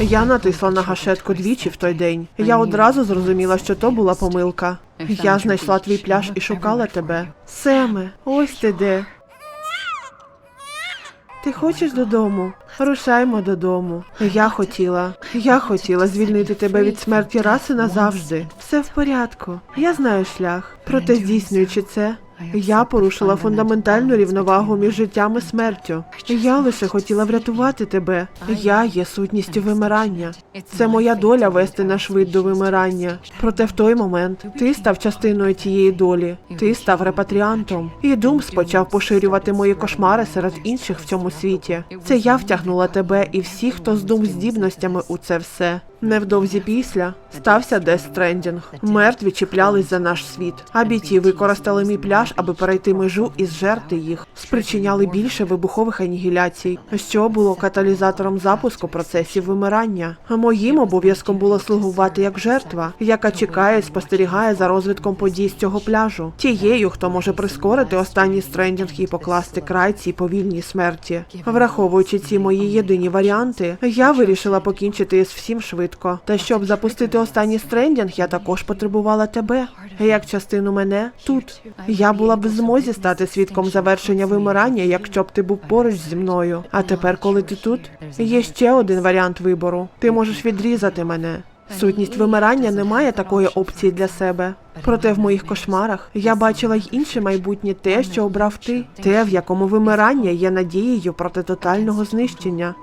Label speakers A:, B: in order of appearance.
A: Я натисла на гашетку двічі в той день. Я одразу зрозуміла, що то була помилка. Я знайшла твій пляж і шукала тебе. Семе, ось ти де. Ти хочеш додому? Рушаймо додому. Я хотіла. Я хотіла звільнити тебе від смерті раз і назавжди. Все в порядку. Я знаю шлях. Проте здійснюючи це, я порушила фундаментальну рівновагу між життям і смертю. Я лише хотіла врятувати тебе. Я є сутністю вимирання. Це моя доля вести наш вид до вимирання. Проте в той момент ти став частиною тієї долі. Ти став репатріантом. І Думс почав поширювати мої кошмари серед інших в цьому світі. Це я втягнула тебе і всіх, хто з дум здібностями у це все. Невдовзі після стався Дес Стрендінг. Мертві чіплялись за наш світ. А біті використали мій пляж, аби перейти межу і зжерти їх. Спричиняли більше вибухових анігіляцій, що було каталізатором запуску процесів вимирання. Моїм обов'язком було слугувати як жертва, яка чекає і спостерігає за розвитком подій з цього пляжу. Тією, хто може прискорити останній стрендінг і покласти край цій повільній смерті. Враховуючи ці мої єдині варіанти, я вирішила покінчити із всім швидко. Та щоб запустити останній стрендінг, я також потребувала тебе. Як частину мене тут. Я була б в змозі стати свідком завершення вимирання, якщо б ти був поруч зі мною. А тепер, коли ти тут, є ще один варіант вибору. Ти можеш відрізати мене. Сутність вимирання не має такої опції для себе. Проте в моїх кошмарах я бачила й інше майбутнє те, що обрав ти, те, в якому вимирання є надією проти тотального знищення.